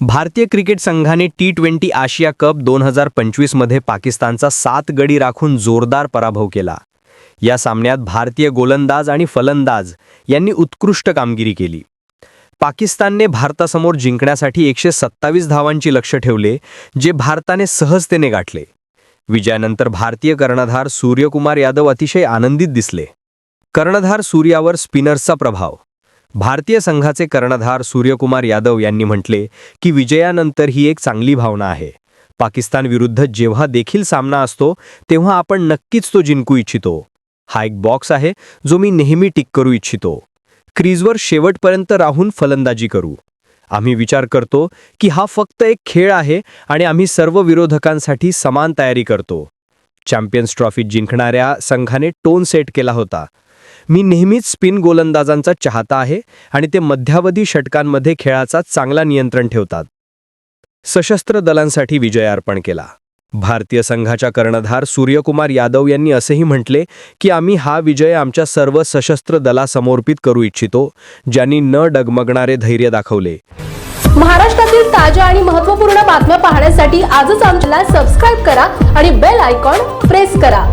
भारतीय क्रिकेट संघाने T twenty आशिया cup दोन हजार पंचवीसमध्ये पाकिस्तानचा सात गडी राखून जोरदार पराभव केला. या सामन्यात भारतीय गोलंदाज आणि फलंदाज यांनी उत्कृष्ट कामगिरी केली. पाकिस्तानने भारतासमोर जिंकण्यासाठी एकशे सत्तावीस धावांची लक्ष ठेवले जे भारताने सहजतेने गाठले. विजयानंतर भारतीय कर्णधार सूर्यकुमार यादव अतिशय आनंदित दिसले. कर्णधार सूर्यावर स्पिनर्सचा प्रभाव भारतीय संघाचे कर्णधार सूर्यकुमार यादव यांनी म्हटले की विजयानंतर ही एक चांगली भावना आहे. पाकिस्तान विरुद्ध जेव्हा देखील सामना असतो तेव्हा आपण नक्कीच तो जिंकू इच्छितो. हा एक बॉक्स आहे जो मी नेहमी टिक करू इच्छितो. क्रीजवर शेवटपर्यंत राहून फलंदाजी करू. आम्ही विचार करतो की हा फक्त एक खेळ आहे आणि आम्ही सर्व विरोधकांसाठी समान तयारी करतो. चॅम्पियन्स ट्रॉफी जिंकणाऱ्या संघाने टोन सेट केला होता. मी नेहमीच स्पिन गोलंदाजांचा चाहता आहे आणि ते मध्यावधी षटकांमध्ये खेळाचा चांगला नियंत्रण ठेवतात. सशस्त्र दलांसाठी विजय अर्पण केला. भारतीय संघाच्या कर्णधार सूर्यकुमार यादव यांनी असेही म्हटले की आम्ही हा विजय आमच्या सर्व सशस्त्र दला समर्पित करू इच्छितो ज्यांनी न डगमगणारे धैर्य दाखवले. महाराष्ट्रातील ताज्या आणि महत्त्वपूर्ण बातम्या पाहण्यासाठी आजच आमच्याला सबस्क्राईब करा आणि बेल आयकॉन प्रेस करा.